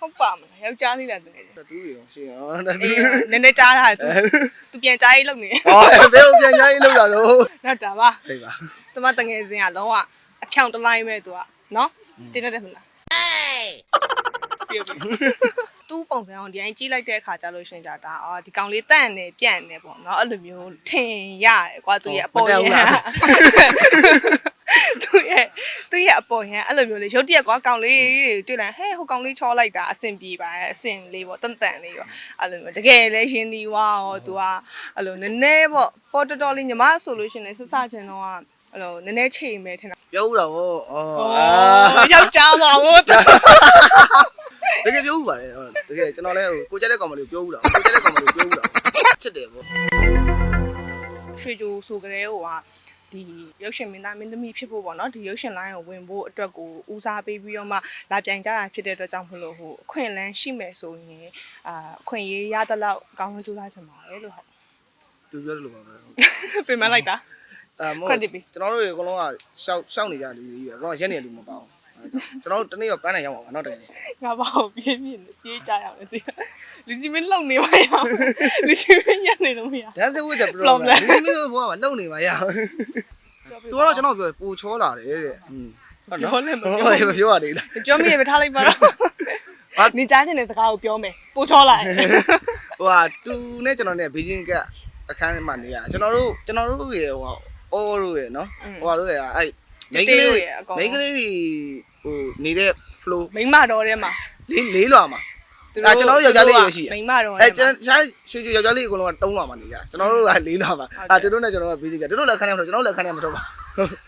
ဟုတ်ပါမလားယောက်ျားလေးလားသူလည်းတူတွေရောရှင်းအောင်တူတွေနည်းနည်းကြားတာသူသူပြန်ကြားရေးလုပ်နေဟောဘယ်လိုပြန်ကြားရေးလုပ်တာလို့တော့တာပါဟဲ့ပါကျမတငယ်စဉ်ကလုံးဝအဖြောင်တလိုင်းပဲသူကနော်တင်းတတ်တယ်မလားအေးသူပုံစံအောင်ဒီအရင်ကြီးလိုက်တဲ့အခါကျလို့ရှင်ကြတာအော်ဒီကောင်လေးတန့်နေပြန့်နေပေါ့နော်အဲ့လိုမျိုးထင်ရတယ်ကွာသူရဲ့အပေါ်ရဲ့ န်သူရဲ့သူရဲ့အပေါ်ရန်အဲ့လိုမျိုးလေးရုတ်တရက်ကွာကောင်လေးတွေ့လိုက်ဟဲ့ဟိုကောင်လေးချောလိုက်တာအဆင်ပြေပါရဲ့အဆင်လေးပေါ့တန်တန်လေးပေါ့အဲ့လိုမျိုးတကယ်လဲရှင်းဒီဝါရောသူကအဲ့လိုနည်းနည်းပေါ့ပေါ်တော်တော်လေးညီမဆိုလို့ရှရင်လည်းစစချင်းတော့အဲ့လိုနည်းနည်းချိန်မယ်ထင်တာပြောဦးတာဗောအော်အော်ယောက်ျားပါဘောတကယ်ပြောဦးပါလေတကယ်ကျွန်တော်လည်းကိုကြက်တဲ့ကောင်မလေးပြောဦးတာကိုကြက်တဲ့ကောင်မလေးပြောဦးတာချစ်တယ်ဗောရွှေကြိုဆိုကြတဲ့ဟိုက ဒီရုပ်ရှင်မင်းသားမင်းသမီးဖြစ်ဖို့ပေါ့နော်ဒီရုပ်ရှင်လိုင်းကိုဝင်ဖို့အတွက်ကိုဦးစားပေးပြီးတော့မှလာပြိုင်ကြတာဖြစ်တဲ့အတွက်ကြောင့်မလို့ဟိုအခွင့်အလန်းရှိမယ်ဆိုရင်အာအခွင့်အရေးရတဲ့လောက်အကောင်းဆုံးကြိုးစားချင်ပါတယ်လို့ဟုတ်သူပြောတယ်လို့ပါပဲပြင်မလိုက်တာအဲမို့ Credit ပေးကျွန်တော်တို့အကုန်လုံးကရှောက်ရှောက်နေကြလူကြီးပဲကျွန်တော်ရက်နေလူမပေါ့ ကျွန်တော်တို့တနေ့တော့ပန်းနိုင်ရောက်ပါတော့တကယ်ငါဘာကိုပြေးပြေးပြေးကြရအောင်သိလူကြီးမင်းလုံနေပါရအောင်လူကြီးမင်းရနေလို့မရဒန်ဆစ်ဝစ်တဲ့ problem ဒီမင်းတို့ဘောကလုံနေပါရသူကတော့ကျွန်တော်ပြောပူချောလာတယ်တဲ့อืมပြောလည်းမဟုတ်ပြောတယ်ပြောရတယ်လားပြောမိရပဲထားလိုက်ပါတော့နေကြားချင်တဲ့စကားကိုပြောမယ်ပို့ချောလိုက်ဟိုဟာတူနဲ့ကျွန်တော်နဲ့ဘေဂျင်းကအခန်းထဲမှာနေရကျွန်တော်တို့ကျွန်တော်တို့ရေဟိုအော်တို့ရေနော်ဟိုဟာတို့ရေအဲ့မိန်းကလေးမိန်းကလေးတွေ ဟိုနေတဲ့ flow မိမတော်ထဲမှာလေးလေးလွာမှာအဲကျွန်တော်တို့ယောက်ျားလေးတွေရှိရမိမတော်အဲကျွန်တော်ရှားရွှေရွှေယောက်ျားလေးအကုန်လုံးကတုံးလွာမှာနေကြကျွန်တော်တို့ကလေးလွာမှာအဲတူတို့နဲ့ကျွန်တော်ကဘေဂျင်းကတူတို့လည်းခန်းထဲမှာကျွန်တော်လည်းခန်းထဲမှာတော့ပါ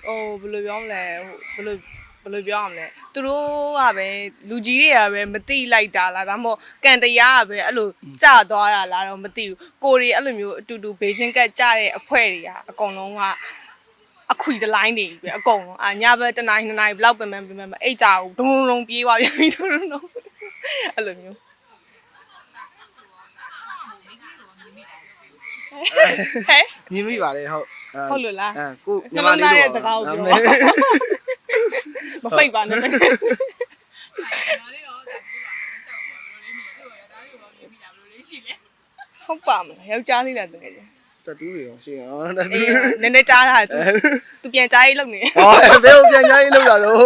ဟိုဘယ်လိုပြောမလဲဟိုဘယ်လိုဘယ်လိုပြောရမလဲသူတို့ကပဲလူကြီးတွေကပဲမတိလိုက်တာလားဒါမှမဟုတ်ကန်တရားကပဲအဲ့လိုကြသွားတာလားတော့မသိဘူးကိုရီအဲ့လိုမျိုးအတူတူဘေးချင်းကတ်ကြတဲ့အဖွဲတွေကအကုန်လုံးက အခွေတလိုင်းနေပြီပဲအကုန်လုံးအာညဘက်တစ်နိုင်နှစ်နိုင်ဘလောက်ပင်ပန်းပင်ပန်းအိတ်ကြအောင်ဒုံဒုံပြေးသွားပြန်ပြီဒုံဒုံဒုံအဲ့လိုမျိုးဟဲ့မြင်မိပါလေဟုတ်ဟုတ်လို့လားအဲကိုနှလုံးသားရဲ့စကားကိုပြောပါမဖိတ်ပါနဲ့ဟုတ်ပါမလားယောက်ျားလေးလားတကယ်ကြီး တက်တူးတွေရောရှိရင်အော်တက်တူးအေးနည်းနည်းကြားတာသူသူပြန်ကြားရေးလုပ်နေဟောဘယ်ကိုပြန်ညာရေးလောက်တာတော့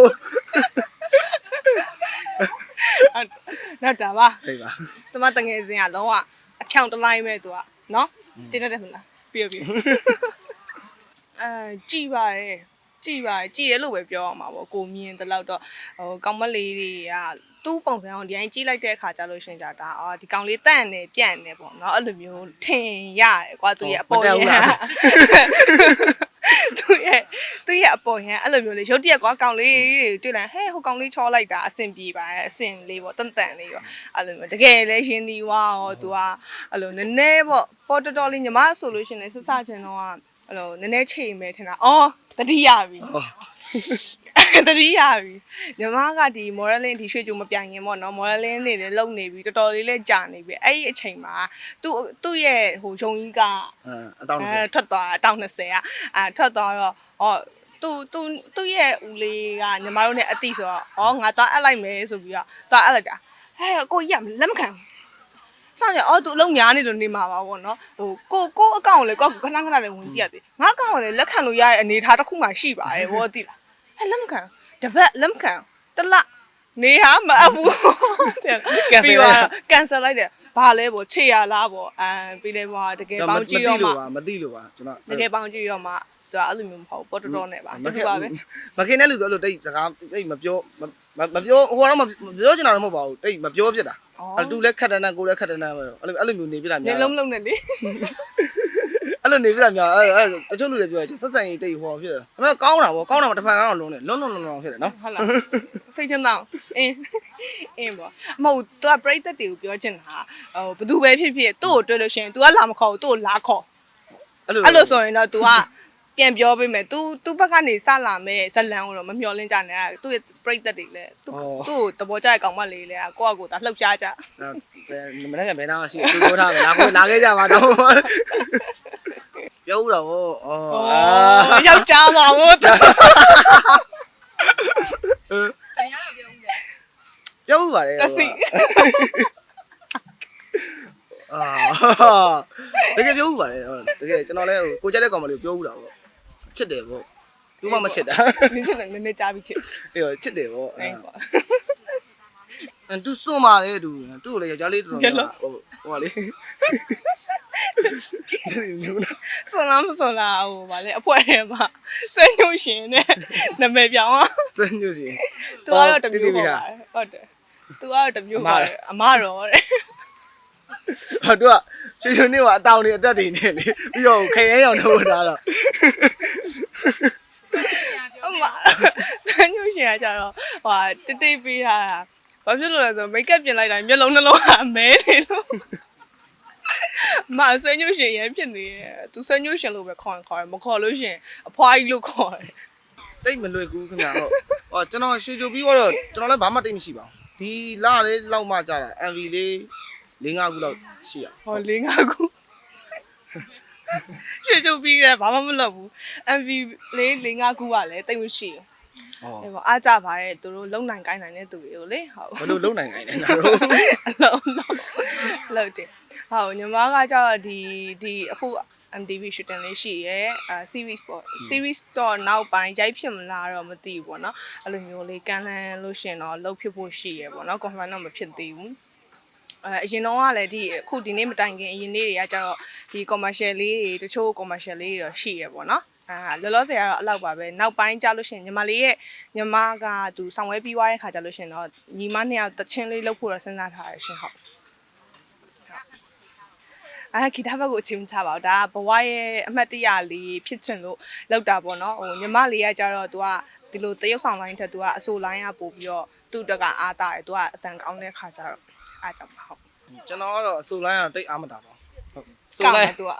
နောက်တာပါဟိတ်ပါကျမတငယ်စဉ်ကလုံးဝအဖြောင်တစ်လိုင်းပဲသူကနော်ကျင်းတတ်တယ်မလားပြီးရပြီအဲကြည်ပါတယ် ကြည်ပါတယ်ကြည်ရလို့ပဲပြောရမှာပေါ့ကိုမြင်တလောက်တော့ဟိုကောင်မလေးတွေကသူ့ပုံစံအောင်ဒီတိုင်းကြီးလိုက်တဲ့အခါကျလို့ရှရင်ကြတာအော်ဒီကောင်လေးတန့်နေပြန့်နေပေါ့နော်အဲ့လိုမျိုးထင်ရတယ်ကွာသူရဲ့အပေါ်ရန်သူရဲ့သူရဲ့အပေါ်ရန်အဲ့လိုမျိုးလေးရုတ်တရက်ကွာကောင်လေးတွေ့လိုက်ဟဲ့ဟိုကောင်လေးချောလိုက်တာအဆင်ပြေပါရဲ့အဆင်လေးပေါ့တန်တန်လေးပေါ့အဲ့လိုမျိုးတကယ်လဲရှင်းဒီဝါရောသူကအဲ့လိုနည်းနည်းပေါ့ပေါ်တော်တော်လေးညီမဆိုလို့ရှရင်လည်းစစချင်းတော့အဲ့လိုနည်းနည်းချိန်မယ်ထင်တာအော် တတိယပြီဟောတတိယပြီညီမကဒီ modeling ဒီရွှေကြိုမပြိုင်ခင်ပေါ့နော် modeling နေလည်းလုပ်နေပြီတော်တော်လေးလည်းကြာနေပြီအဲ့ဒီအချိန်မှာသူ့သူ့ရဲ့ဟိုဂျုံကြီးကအဲအတောင်းအဲနေထွက်သွားတာတောင်း20ကအဲထွက်သွားတော့ဟောသူသူသူ့ရဲ့ဦးလေးကညီမတို့ ਨੇ အတိဆိုတော့ဟောငါသွားအပ်လိုက်မယ်ဆိုပြီးတော့သွားအပ်လိုက်တာဟဲ့ကိုကြီးကလက်မခံ ဆောင်ရအော်သူအလုံးများနေလို့နေမှာပါဗောနော်ဟိုကိုကိုအကောင့်ကိုလေကိုကခဏခဏလေးဝင်ကြည့်ရသေးငါအကောင့်ကိုလေလက်ခံလို့ရတဲ့အနေအထားတစ်ခုမှရှိပါတယ်ဗောတိလားဟဲ့လက်မခံတပတ်လက်မခံတလနေဟာမအပ်ဘူးပြီးတော့ကန်ဆယ်လိုက်တယ်ဘာလဲဗောခြေရလားဗောအဲပြီးလဲဗောတကယ်ပေါင်းကြည့်တော့မှမသိလို့ပါကျွန်တော်တကယ်ပေါင်းကြည့်ရောမှသူကအဲ့လိုမျိုးမဟုတ်ပေါ်တော်တော်နဲ့ပါမတခင်ခုပါပဲမခင်တဲ့လူဆိုအဲ့လိုတိတ်စကားတိတ်မပြော မပြောဟိုကတော့မပြောချင်တာတော့မဟုတ်ပါဘူးတိတ်မပြောဖြစ်တာအဲ့တူလည်းခက်တယ်နဲ့ကိုလည်းခက်တယ်နဲ့အဲ့လိုအဲ့လိုမျိုးနေပြတာနေများလုံးလုံးနဲ့လေအဲ့လိုနေပြတာများအဲ့အဲ့တချို့လူတွေပြောချက်ဆက်ဆံရေးတိတ်ဟောဖြစ်တယ်အမေကောင်းတာဗောကောင်းတာတစ်ဖက်ကတော့လုံးတယ်လုံးလုံးလုံးလုံးဖြစ်တယ်နော်ဟုတ်လားစိတ်ချမ်းသာအင်းအင်းပေါ့မဟုတ်သူကပြိသက်တွေကိုပြောချင်တာဟိုဘသူပဲဖြစ်ဖြစ်သူ့ကိုတွေ့လို့ရှိရင် तू ကလာမခေါ်ဘူးသူ့ကိုလာခေါ်အဲ့လိုအဲ့လိုဆိုရင်တော့ तू က ပြန်ပြောပေးမယ် तू तू ဘက်ကနေစလာမယ်ဇလန်ကိုတော့မမျောလင်းကြနဲ့သူ့ရဲ့ပြိသက်တွေလည်းသူ့သူ့ကိုတဘောကြတဲ့ကောင်မလေးလည်းကိုယ့်အကိုယ်သာလှုပ်ရှားကြမနေ့ကဘယ်နာရှိသူပြောထားမယ်လာကိုလာခဲ့ကြပါတော့ပြောဦးတော့ဩဩယောက်ျားပါဘောပပြောမှုပါတယ်တစီအာတကယ်ပြောမှုပါတယ်ဟုတ်တကယ်ကျွန်တော်လည်းဟိုကိုကြက်တဲ့ကောင်မလေးကိုပြောမှုတာပေါ့ ချစ်တယ်ပေါ့သူမှမချစ်တာနင်းချင်တယ်နည်းနည်းကြားပြီးချစ်အေးချစ်တယ်ပေါ့အဲ့ပေါ့အဲသူစွန့်ပါလေသူသူ့ကိုလည်းယောက်ျားလေးတော်တော်များဟိုဟိုပါလေဆွန်လားမဆွန်လားဟိုဗာလေအဖွဲထဲမှာဆွဲညှို့ရှင်နဲ့နာမည်ပြောင်းอ่ะစညွှစီသူကတော့တမျိုးပေါ့ပါဟုတ်တယ်သူကတော့တမျိုးပါအမတော့တဲ့ ဟာသူကရွှေရွှေနေကအတောင်နေအတက်တွေနေလေပြီးတော့ခရဲရောင်ထုတ်ထားတော့အမဆွဲညှို့ရှင်ကကြတော့ဟိုတိတ်တိတ်ပေးထားတာဘာဖြစ်လို့လဲဆိုမိတ်ကပ်ပြင်လိုက်တိုင်းမျက်လုံးနှလုံးကအမဲနေလို့မဆွဲညှို့ရှင်ရမ်းဖြစ်နေတယ်သူဆွဲညှို့ရှင်လို့ပဲခေါ်ခေါ်မခေါ်လို့ရှင်အဖွားကြီးလို့ခေါ်တယ်တိတ်မလွယ်ကူခင်ဗျာဟုတ်ဟောကျွန်တော်ရွှေကြိုပြီးတော့ကျွန်တော်လည်းဘာမှတိတ်မရှိပါဘူးဒီလာလေးလောက်မှကြာတာ MV လေး ၄၅ခုလောက်ရှိရဟော၄၅ခုရွှေချိုးပြီးရဲဘာမှမလုပ်ဘူး MV လေး၄၅ခုကလည်းတိတ်မရှိဘူးဟောအဲ့ပေါ့အားကြပါရဲ့သူတို့လုံနိုင်ကိုင်းနိုင်တဲ့သူတွေကိုလေဟုတ်ဘယ်လိုလုံနိုင်နိုင်လဲငါတို့အလုံးလုံးလောက်တယ်ဟုတ်ညီမကကြတော့ဒီဒီအခု MTV shooting လေးရှိရဲအဲ series ပေါ့ series တော့နောက်ပိုင်းရိုက်ဖြစ်မလားတော့မသိဘူးပေါ့နော်အဲ့လိုမျိုးလေးကန်လန်းလို့ရှရင်တော့လှုပ်ဖြစ်ဖို့ရှိရဲပေါ့နော် confirm တော့မဖြစ်သေးဘူး အရင်တော့ကလည်းဒီအခုဒီနေ့မတိုင်ခင်အရင်နေ့တွေကကျတော့ဒီ commercial လေးတွေတချို့ commercial လေးတွေတော့ရှိရပေါ့နော်အာလောလောဆယ်ကတော့အဲ့လောက်ပါပဲနောက်ပိုင်းကြလို့ရှင်ညီမလေးရဲ့ညီမကသူဆောင်ဝဲပြီးွားတဲ့ခါကြလို့ရှင်တော့ညီမနှစ်ယောက်တချင်းလေးလုပ်ဖို့တော့စဉ်းစားထားရရှင်ဟုတ်အာဂီတာဘက်ကိုအချိန်ချပါဘူးဒါဘဝရဲ့အမှတ်တရလေးဖြစ်ချင်လို့လောက်တာပေါ့နော်ဟိုညီမလေးကကြတော့သူကဒီလိုတရုတ်ဆောင်လိုင်းထက်သူကအဆိုလိုင်းကပို့ပြီးတော့သူ့တက်ကအားတာတယ်သူကအတန်ကောင်းတဲ့ခါကြတော့ အားကြောင့်ပါဟုတ်ကျွန်တော်ကတော့အစိုးလိုင်းကတော့တိတ်အားမတာပါဟုတ်ဆိုကောင်းလိုတင်းယ် तू က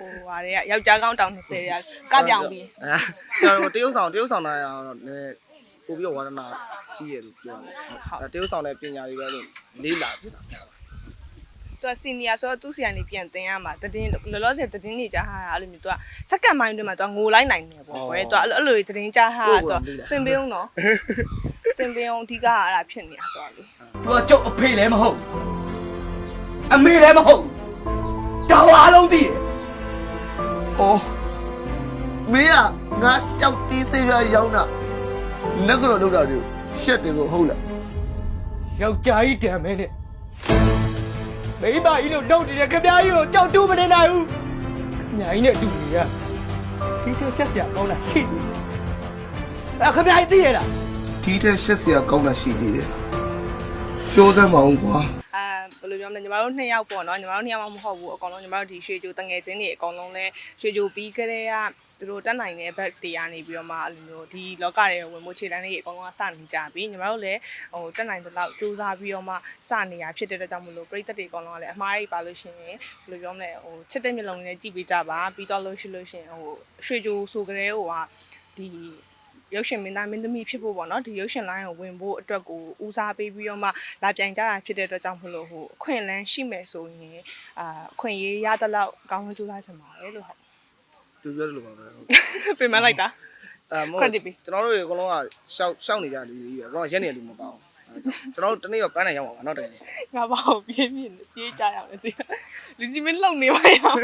ဟိုဟာတွေကယောက်ျားကောင်းတောင်20ရာကပြောင်ပြီးအဲကျွန်တော်တရုပ်ဆောင်တရုပ်ဆောင်တိုင်းကတော့နည်းပို့ပြီးတော့ဝါဒနာကြီးရလို့ပြောတယ်ဟုတ်တရုပ်ဆောင်တဲ့ပညာတွေပဲလို့လေးလာပြတာသူကစီနီယာဆိုတော့သူ့ဆီကနေပြန်တင်ရမှာတည်င်းလောလောဆယ်တည်င်းနေကြဟာအဲ့လိုမျိုးသူကစက္ကန့်ပိုင်းတွင်မှာသူကငိုလိုက်နိုင်တယ်ပေါ့ကွယ်သူကအဲ့လိုအဲ့လိုတည်င်းကြဟာဆိုတော့တင်ပေးအောင်နော်တင်ပေးအောင်အဓိကအဲ့ဒါဖြစ်နေတာဆိုတော့လေ သူကကျုပ်အဖေလည်းမဟုတ်အမေလည်းမဟုတ်ဒါအားလုံးသိတယ်။အော်မင်းကငါရှောက်တီးစေးပြရောင်းတာနက်ကတော့လောက်တာတွေရှက်တယ်ကိုဟုတ်လားယောက်ျားကြီးတံမဲနဲ့မိန်းမကြီးလို့နှုတ်နေတဲ့ခမကြီးကိုကြောက်တူးမနေနိုင်ဘူးညာကြီးနဲ့အတူကြီးကဒီချဆက်စရာကောင်းတာရှိတယ်အဲ့ခမကြီးသိရလားဒီတဲ့ရှက်စရာကောင်းတာရှိသေးတယ် ပြောစမ်းမအောင်ကွာအဲဘယ်လိုပြောမလဲညီမတို့နှစ်ယောက်ပေါ့နော်ညီမတို့နှစ်ယောက်မှမဟုတ်ဘူးအကောင်လုံးညီမတို့ဒီရွှေကြိုတငယ်ချင်းတွေအကောင်လုံးလဲရွှေကြိုပြီးကြတဲ့ကသူတို့တက်နိုင်တဲ့ဘက်တရားနေပြီးတော့မှအဲ့လိုမျိုးဒီလောကရဲ့ဝင်မှုခြေတန်းလေးအကောင်လုံးကစနေကြပြီညီမတို့လည်းဟိုတက်နိုင်တဲ့လောက်စူးစမ်းပြီးတော့မှစနေရဖြစ်တဲ့အတွက်ကြောင့်မလို့ပြိသက်တွေအကောင်လုံးကလည်းအမှားရိပ်ပါလို့ရှိရင်ဘယ်လိုပြောမလဲဟိုချစ်တဲ့မျက်လုံးလေးနဲ့ကြည့်ပေးကြပါပြီးတော့လို့ရှိလို့ရှိရင်ဟိုရွှေကြိုဆိုကြတဲ့ဟိုကဒီ ရုပ်ရှင်မင်းသားမင်းသမီးဖြစ်ဖို့ပေါ့နော်ဒီရုပ်ရှင်လိုင်းကိုဝင်ဖို့အတွက်ကိုဦးစားပေးပြီးတော့မှလာပြိုင်ကြတာဖြစ်တဲ့အတွက်ကြောင့်မလို့ဟိုအခွင့်အလန်းရှိမယ်ဆိုရင်အာအခွင့်အရေးရတဲ့လောက်အကောင်းဆုံးကြိုးစားချင်ပါတယ်လို့ဟုတ်သူပြောတယ်လို့ပါပဲပြင်မလိုက်တာအဲမဟုတ် Credit ပေးကျွန်တော်တို့တွေအကုန်လုံးကရှောက်ရှောက်နေကြလူကြီးပဲအကုန်လုံးရက်နေလူမပေါ့ကျွန်တော်တို့တနေ့တော့ပန်းနိုင်ရောက်ပါတော့တကယ်ငါဘာကိုပြေးပြေးပြေးကြရမယ်သိလားလူကြီးမင်းလုံနေပါရအောင်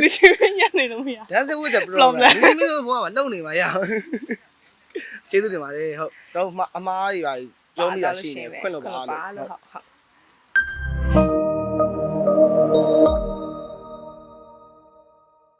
လူကြီးမင်းညနေလို့မရဒန်ဆစ်ဝစ်တဲ့ problem ဒီမျိုးဘောကလုံနေပါရအောင် ကျေးဇူးတင်ပါတယ်ဟုတ်တော့အမားကြီးပါပြောမိတာရှိနေခွင့်လို့ပါလို့လို့ဟုတ်ဟုတ်